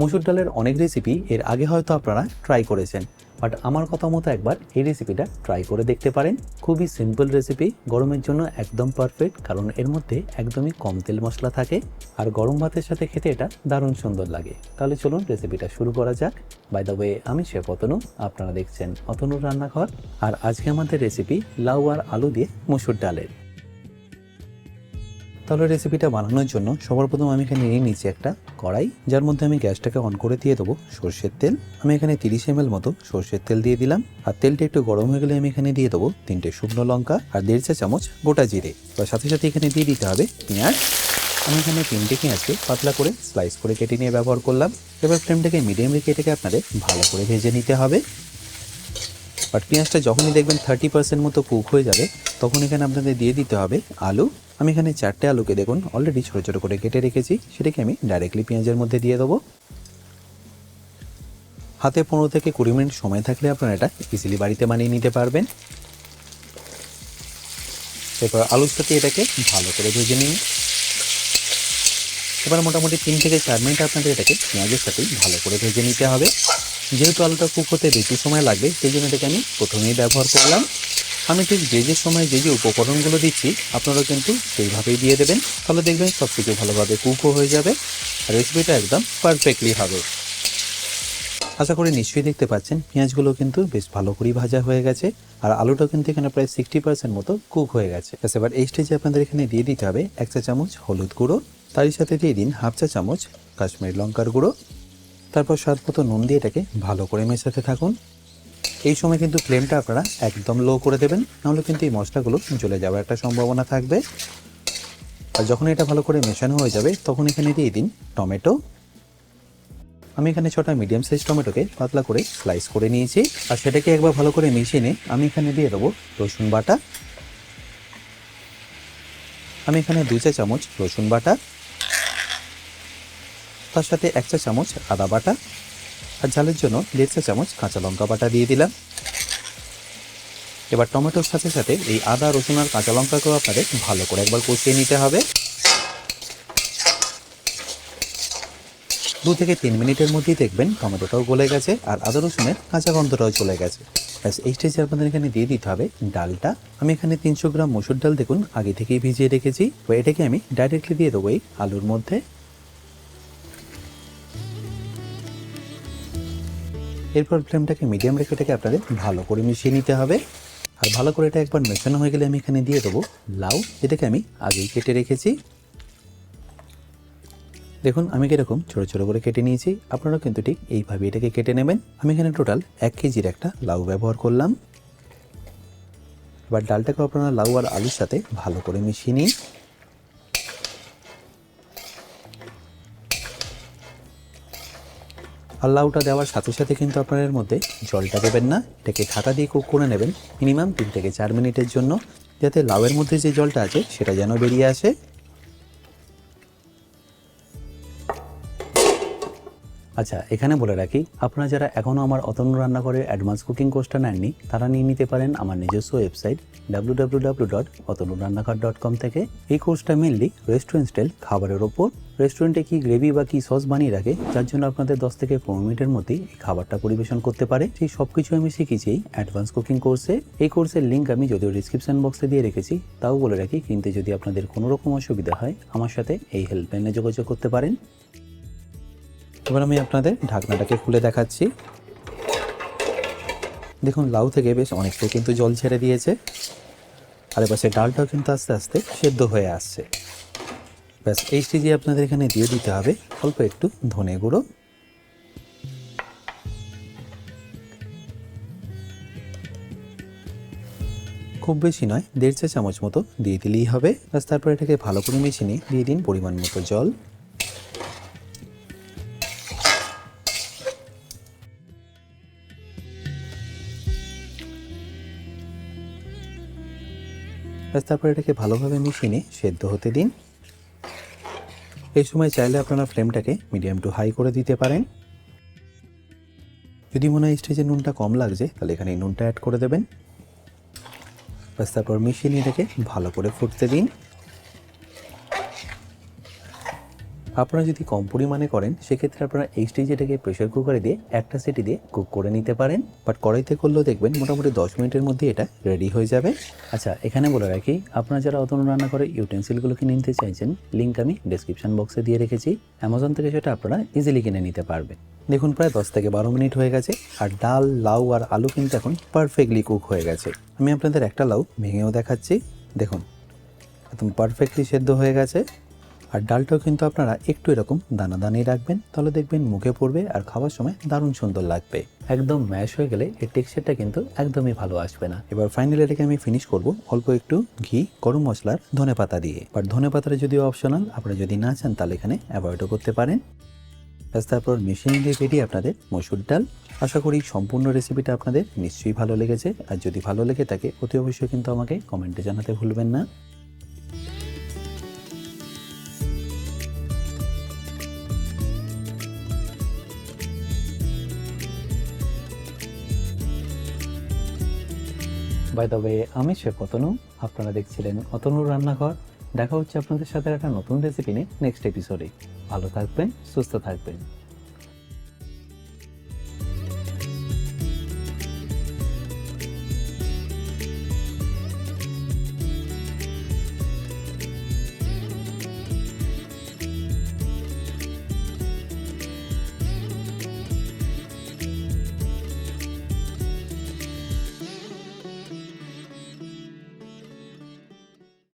মুসুর ডালের অনেক রেসিপি এর আগে হয়তো আপনারা ট্রাই করেছেন। বাট আমার কথা মতো একবার এই রেসিপিটা ট্রাই করে দেখতে পারেন। খুবই সিম্পল রেসিপি গরমের জন্য একদম পারফেক্ট কারণ এর মধ্যে একদমই কম তেল মশলা থাকে। আর গরম ভাতের সাথে খেতে এটা দারুণ সুন্দর লাগে। তাহলে চলুন রেসিপিটা শুরু করা যাক। বাই দ্য ওয়ে আমি শেফ অতনু, আপনারা দেখছেন অতনুর রান্নাঘর। আর আজকে আমাদের রেসিপি লাউ আর আলু দিয়ে মুসুর ডালের। তাহলে রেসিপিটা বানানোর জন্য সবার প্রথম আমি এখানে নিয়ে নিচ্ছি একটা কড়াই, যার মধ্যে আমি গ্যাসটাকে অন করে দিয়ে দেবো সর্ষের তেল। আমি এখানে তিরিশ এম মতো সর্ষের তেল দিয়ে দিলাম। আর তেলটা একটু গরম হয়ে গেলে আমি এখানে দিয়ে দেবো তিনটে শুকনো লঙ্কা আর দেড় চা চামচ গোটা জিরে। তার সাথে সাথে এখানে দিয়ে দিতে হবে পেঁয়াজ। আমি এখানে তিনটে পেঁয়াজকে পাতলা করে স্লাইস করে কেটে নিয়ে ব্যবহার করলাম। এবার ফ্লেমটাকে মিডিয়াম এটাকে আপনাদের ভালো করে ভেজে নিতে হবে। বাট পেঁয়াজটা যখনই দেখবেন থার্টি পার্সেন্ট মতো কুক হয়ে যাবে, তখন এখানে আপনাদের দিয়ে দিতে হবে আলু। আমি এখানে চারটে আলুকে দেখুন অলরেডি ছোটো ছোটো করে কেটে রেখেছি। সেটাকে আমি ডাইরেক্টলি পেঁয়াজের মধ্যে দিয়ে দেবো। হাতে পনেরো থেকে কুড়ি মিনিট সময় থাকলে আপনারা এটা ইজিলি বাড়িতে বানিয়ে নিতে পারবেন। এরপর আলুর সাথে এটাকে ভালো করে ভেজে নিন। এবার মোটামুটি তিন থেকে চার মিনিট আপনাদের এটাকে পেঁয়াজের সাথেই ভালো করে ভেজে নিতে হবে। যেহেতু আলুটা কুক হতে বেশি সময় লাগবে সেই জন্য এটাকে আমি প্রথমেই ব্যবহার করলাম। আমি ঠিক যে যে সময় যে যে উপকরণগুলো দিচ্ছি আপনারা কিন্তু সেইভাবেই দিয়ে দেবেন। তাহলে দেখবেন সব কিছু ভালোভাবে কুকও হয়ে যাবে, আর রেসিপিটা একদম পারফেক্টলি হবে। আশা করি নিশ্চয়ই দেখতে পাচ্ছেন, পেঁয়াজগুলো কিন্তু বেশ ভালো করেই ভাজা হয়ে গেছে, আর আলুটাও কিন্তু এখানে প্রায় সিক্সটি পার্সেন্ট মতো কুক হয়ে গেছে। ব্যাস, এবার এই স্টেজে আপনাদের এখানে দিয়ে দিতে হবে এক চা চামচ হলুদ গুঁড়ো, তারই সাথে দিয়ে দিন হাফ চা চামচ কাশ্মীর লঙ্কার গুঁড়ো তারপর স্বাদ মতো নুন দিয়ে এটাকে ভালো করে মেশাতে থাকুন। এই সময় কিন্তু ফ্লেমটা আপনারা একদম লো করে দেবেন, নাহলে কিন্তু এই মশলাগুলো জ্বলে যাওয়ার একটা সম্ভাবনা থাকবে। আর যখন এটা ভালো করে মেশানো হয়ে যাবে, তখন এখানে দিয়ে দিন টমেটো। আমি এখানে ছটা মিডিয়াম সাইজ টমেটোকে পাতলা করে স্লাইস করে নিয়েছি। আর সেটাকে একবার ভালো করে মিশিয়ে নিয়ে আমি এখানে দিয়ে দেবো রসুন বাটা। আমি এখানে দু চা চামচ রসুন বাটা। তার সাথে এক চা চামচ আদা বাটা আর ঝালের জন্য দেড় চা চামচ কাঁচা লঙ্কা বাটা দিয়ে দিলাম। এবার টমেটোর সাথে সাথে এই আদা, রসুন আর কাঁচা লঙ্কাকেও আপনাদের ভালো করে একবার কষিয়ে নিতে হবে। দু থেকে তিন মিনিটের মধ্যেই দেখবেন টমেটোটাও গলে গেছে আর আদা, রসুনের কাঁচা গন্ধটাও চলে গেছে। ব্যাস, এই স্টেজে আপনাদের এখানে দিয়ে দিতে হবে ডালটা। আমি এখানে তিনশো গ্রাম মসুর ডাল দেখুন, আগে থেকেই ভিজিয়ে রেখেছি। এটাকে আমি ডাইরেক্টলি দিয়ে দেবো এই আলুর মধ্যে। এরপর ফ্লেমটাকে মিডিয়াম রেখে এটাকে আপনাদের ভালো করে মিশিয়ে নিতে হবে। আর ভালো করে এটা একবার মেশানো হয়ে গেলে আমি এখানে দিয়ে দেবো লাউ, যেটাকে আমি আগেই কেটে রেখেছি। দেখুন, আমি কীরকম ছোটো ছোটো করে কেটে নিয়েছি। আপনারাও কিন্তু ঠিক এইভাবে এটাকে কেটে নেবেন। আমি এখানে টোটাল এক কেজির একটা লাউ ব্যবহার করলাম। এবার ডালটাকে আপনারা লাউ আর আলুর সাথে ভালো করে মিশিয়ে নিন। আর লাউটা দেওয়ার সাথে সাথে কিন্তু আপনাদের মধ্যে জলটা দেবেন না। এটাকে ঢাকা দিয়ে কুক করে নেবেন। মিনিমাম তিন থেকে চার মিনিটের জন্য, যাতে লাউয়ের মধ্যে যে জলটা আছে, সেটা যেন বেরিয়ে আসে। আচ্ছা এখানে বলে রাখি, আপনারা যারা এখনও আমার অতন্য রান্নাঘরের অ্যাডভান্স কুকিং কোর্সটা নেননি, তারা নিয়ে নিতে পারেন আমার নিজস্ব website W W W dot Atanu Rannaghar dot com থেকে। এই কোর্সটা মেনলি রেস্টুরেন্ট স্টাইল খাবারের ওপর। রেস্টুরেন্টে কি গ্রেভি বা কি সস বানিয়ে রাখে, যার জন্য আপনাদের দশ থেকে পনেরো মিনিটের মধ্যেই এই খাবারটা পরিবেশন করতে পারে। সেই সব কিছু আমি শিখেছি অ্যাডভান্স কুকিং কোর্সে এই কোর্সের লিঙ্ক আমি যদিও ডিসক্রিপশন বক্সে দিয়ে রেখেছি, তাও বলে রাখি কিন্তু যদি আপনাদের কোনো রকম অসুবিধা হয়, আমার সাথে এই হেল্পলাইনে যোগাযোগ করতে পারেন। এবার আমি আপনাদের ঢাকনাটাকে খুলে দেখাচ্ছি। দেখুন, লাউ থেকে বেশ অনেকটাই কিন্তু জল ছেড়ে দিয়েছে। আর এবার ডালটাও কিন্তু আস্তে আস্তে সেদ্ধ হয়ে আসছে। ব্যাস, এই স্টেজে আপনাদের এখানে দিয়ে দিতে হবে অল্প একটু ধনে গুঁড়ো। খুব বেশি নয়, দেড় চা চামচ মতো দিয়ে দিলেই হবে। ব্যাস, তারপর এটাকে ভালো করে মিশিয়ে নিয়ে দিয়ে দিন পরিমাণ মতো জল। ব্যাস, তারপর এটাকে ভালোভাবে মিশিয়ে নিয়ে সেদ্ধ হতে দিন। এই সময় চাইলে আপনারা ফ্লেমটাকে মিডিয়াম টু হাই করে দিতে পারেন। যদি মনে হয় স্টেজে নুনটা কম লাগছে, তাহলে এখানে নুনটা অ্যাড করে দেবেন। ব্যাস, তারপর মিশিয়ে নিয়ে এটাকে ভালো করে ফুটতে দিন। আপনারা যদি কম পরিমাণে করেন, সেক্ষেত্রে আপনারা এই এটাকে প্রেশার কুকারে দিয়ে একটা সিটি দিয়ে কুক করে নিতে পারেন। বাট কড়াইতে করলেও দেখবেন মোটামুটি দশ মিনিটের মধ্যে এটা রেডি হয়ে যাবে। আচ্ছা এখানে বলে রাখি, আপনারা যারা অতনু রান্না করে ইউটেন্সিলগুলো কিনে নিতে চাইছেন লিঙ্ক আমি ডিসক্রিপশন বক্সে দিয়ে রেখেছি। অ্যামাজন থেকে সেটা আপনারা ইজিলি কিনে নিতে পারবেন। দেখুন, প্রায় দশ থেকে বারো মিনিট হয়ে গেছে, আর ডাল, লাউ আর আলু কিন্তু এখন পারফেক্টলি কুক হয়ে গেছে। আমি আপনাদের একটা লাউ ভেঙেও দেখাচ্ছি। দেখুন, একদম পারফেক্টলি সেদ্ধ হয়ে গেছে। আর ডালটাও কিন্তু আপনারা একটু এরকম দানা দানিয়ে রাখবেন, তাহলে দেখবেন মুখে পড়বে আর খাওয়ার সময় দারুণ সুন্দর লাগবে। একদম ম্যাশ হয়ে গেলে এর টেক্সচারটা কিন্তু একদমই ভালো আসবে না। এবার ফাইনালি এটাকে আমি ফিনিশ করব অল্প একটু ঘি, গরম মশলার ধনে পাতা দিয়ে। বাট ধনে পাতাটা যদিও অপশনাল আপনারা যদি না চান তাহলে এখানে অ্যাভয়েডও করতে পারেন। তারপর মেশিন দিয়ে রেডি আপনাদের মসুর ডাল। আশা করি সম্পূর্ণ রেসিপিটা আপনাদের নিশ্চয়ই ভালো লেগেছে। আর যদি ভালো লেগে থাকে, অতি অবশ্যই কিন্তু আমাকে কমেন্টে জানাতে ভুলবেন না। বাই তবে আমি শেফ অতনু আপনারা দেখছিলেন অতনুর রান্নাঘর। দেখা হচ্ছে আপনাদের সাথে একটা নতুন রেসিপি নিয়ে নেক্সট এপিসোডে ভালো থাকবেন, সুস্থ থাকবেন।